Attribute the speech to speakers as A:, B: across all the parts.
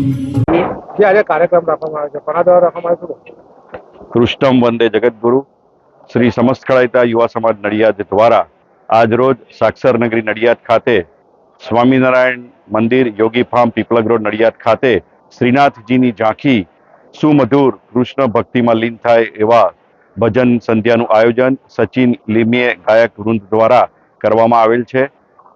A: આજે કાર્યક્રમ રાખવામાં આવે છે. કોના દ્વારા રાખવામાં આવે
B: કૃષ્ણમ વંદે જગદગુરુ. શ્રી સમસ્ત કળાયતા યુવા સમાજ નડિયાદ દ્વારા આજરોજ સાક્ષર નગરી નડિયાદ ખાતે સ્વામિનારાયણ મંદિર યોગી ફાર્મ પીપલગ રોડ નડિયાદ ખાતે શ્રીનાથજીની ઝાંખી સુમધુર કૃષ્ણ ભક્તિમાં લીન થાય એવા ભજન સંધ્યાનું આયોજન સચિન લીમીએ ગાયક વૃંદ દ્વારા કરવામાં આવેલ છે.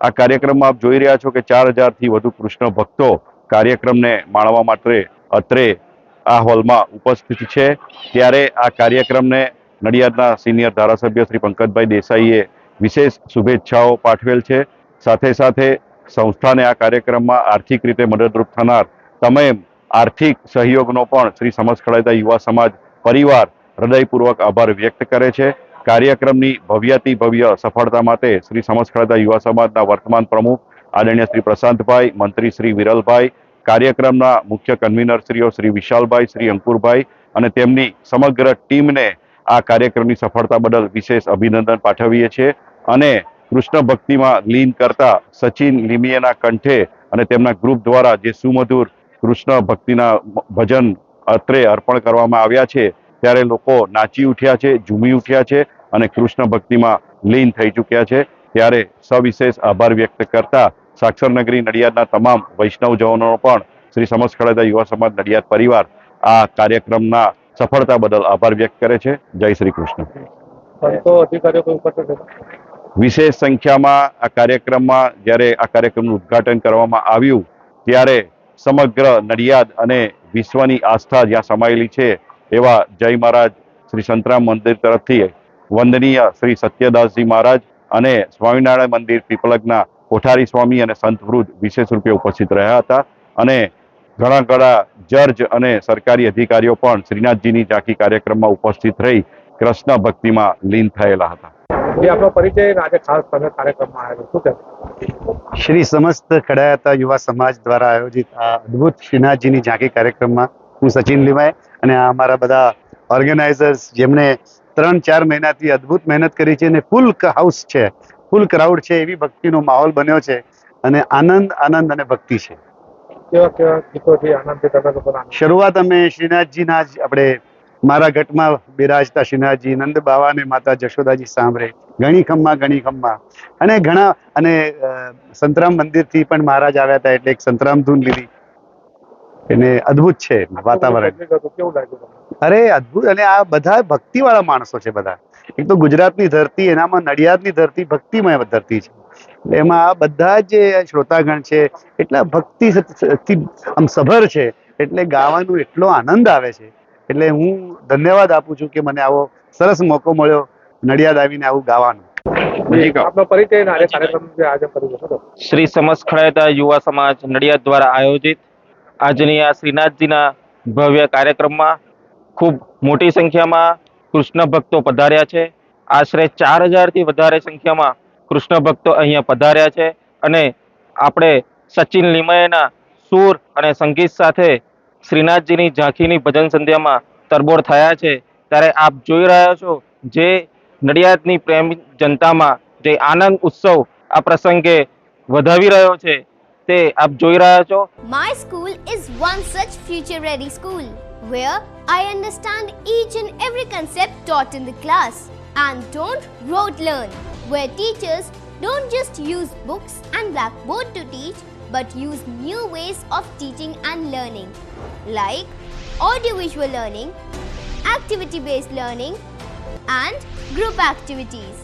B: આ કાર્યક્રમમાં આપ જોઈ રહ્યા છો કે ચાર હજારથી વધુ કૃષ્ણ ભક્તો કાર્યક્રમને માણવા માટે અત્રે આ હોલમાં ઉપસ્થિત છે. ત્યારે આ કાર્યક્રમને નડિયાદના સિનિયર ધારાસભ્ય શ્રી પંકજભાઈ દેસાઈએ વિશેષ શુભેચ્છાઓ પાઠવેલ છે. સાથે સાથે સંસ્થાને આ કાર્યક્રમમાં આર્થિક રીતે મદદરૂપ થનાર તમામ આર્થિક સહયોગનો પણ શ્રી સમસ્ત યુવા સમાજ પરિવાર હૃદયપૂર્વક આભાર વ્યક્ત કરે છે. કાર્યક્રમની ભવ્યાતિ ભવ્ય સફળતા માટે શ્રી સમસ્ત યુવા સમાજના વર્તમાન પ્રમુખ આદરણીય શ્રી પ્રશાંતભાઈ, મંત્રી શ્રી વિરલભાઈ કાર્યક્રમના મુખ્ય કન્વીનરશ્રીઓ શ્રી વિશાલભાઈ, શ્રી અંકુરભાઈ અને તેમની સમગ્ર ટીમને આ કાર્યક્રમની સફળતા બદલ વિશેષ અભિનંદન પાઠવીએ છીએ. અને કૃષ્ણ ભક્તિમાં લીન કરતા સચિન લીમીએના કંઠે અને તેમના ગ્રુપ દ્વારા જે સુમધુર કૃષ્ણ ભક્તિના ભજન અત્રે અર્પણ કરવામાં આવ્યા છે, ત્યારે લોકો નાચી ઉઠ્યા છે, ઝૂમી ઉઠ્યા છે અને કૃષ્ણ ભક્તિમાં લીન થઈ ચૂક્યા છે. ત્યારે સવિશેષ આભાર વ્યક્ત કરતા સાક્ષર નગરી નડિયાદના તમામ વૈષ્ણવજનો પણ શ્રી સમસ્ત યુવા સમાજ નડિયાદ પરિવાર આ કાર્યક્રમના સફળતા બદલ આભાર વ્યક્ત કરે છે. જય શ્રી કૃષ્ણ. વિશેષ સંખ્યામાં આ કાર્યક્રમમાં જ્યારે આ કાર્યક્રમનું ઉદઘાટન કરવામાં આવ્યું ત્યારે સમગ્ર નડિયાદ અને વિશ્વની આસ્થા જ્યાં સમાયેલી છે એવા જય મહારાજ શ્રી સંતરામ મંદિર તરફથી વંદનીય શ્રી સત્યદાસજી મહારાજ અને સ્વામિનારાયણ મંદિર પીપલગના કોઠારી સ્વામી અને સંત વૃદ્ધ વિશેષ રૂપે ઉપસ્થિત રહ્યા હતા અને ઘણા ઘણા જજ અને સરકારી અધિકારીઓ પણ શ્રીનાથજીની ઝાંખી કાર્યક્રમમાં ઉપસ્થિત રહી કૃષ્ણ ભક્તિમાં લીન થયેલા હતા.
C: શ્રી સમસ્ત કડાયાતા યુવા સમાજ દ્વારા આયોજિત આ અદભુત શ્રીનાથજીની ઝાંકી કાર્યક્રમમાં હું સચિન લીમાય અને આ અમારા બધા ઓર્ગેનાઇઝર્સ જેમણે ત્રણ ચાર મહિનાથી અદભુત મહેનત કરી છે અને ફૂલ હાઉસ છે. ફૂલ ક્રાઉડ છે એવી ભક્તિનો માહોલ બન્યો છે અને આનંદ આનંદ અને ભક્તિ છે.
A: કેવા કેવા ગીતોથી આનંદથી તમે લોકો
C: શરૂઆત અમે શ્રીનાથજીના જ આપણે મારા ગટમાં બિરાજતા શ્રીનાથજી નંદ બાવા અને માતા જશોદાજી સાંભળે. ઘણી ખમ્મા ઘણી ખમ્મા. અને ઘણા અને સંતરામ મંદિરથી પણ મહારાજ આવ્યા હતા એટલે એક સંતરામ ધૂન લીધી. એને અદ્ભુત છે વાતાવરણ.
A: કેવું લાગ્યું તમને?
C: અરે અદ્ભુત. અને આ બધા ભક્તિવાળા માણસો છે બધા. એક તો ગુજરાતની ધરતી એનામાં નડિયાદની ધરતી ભક્તિમય ધરતી છે. એમાં આ બધા જે શ્રોતાગણ છે એટલા ભક્તિ આમ સભર છે એટલે ગાવાનું એટલો આનંદ આવે છે. એટલે હું ધન્યવાદ આપું છું કે મને આવો સરસ મોકો મળ્યો નડિયાદ આવીને આવું ગાવાનું.
D: શ્રી સમસ્ત ખડાયતા યુવા સમાજ નડિયાદ દ્વારા આયોજિત આજની આ શ્રીનાથજીના ભવ્ય કાર્યક્રમમાં ખૂબ મોટી સંખ્યામાં કૃષ્ણ ભક્તો પધાર્યા છે. આશરે ચાર હજારથી વધારે સંખ્યામાં કૃષ્ણ ભક્તો અહીંયા પધાર્યા છે અને આપણે સચિન લિમયના સૂર અને સંગીત સાથે શ્રીનાથજીની ઝાંખીની ભજન સંધ્યામાં તરબોળ થયા છે. ત્યારે આપ જોઈ રહ્યા છો જે નડિયાદની પ્રેમ જનતામાં જે આનંદ ઉત્સવ આ પ્રસંગે વધાવી રહ્યો છે. તે આપ જોઈ રહ્યા છો
E: My school is one such future ready school where I understand each and every concept taught in the class and don't rote learn, where teachers don't just use books and blackboard to teach but use new ways of teaching and learning like audiovisual learning, activity based learning, and group activities,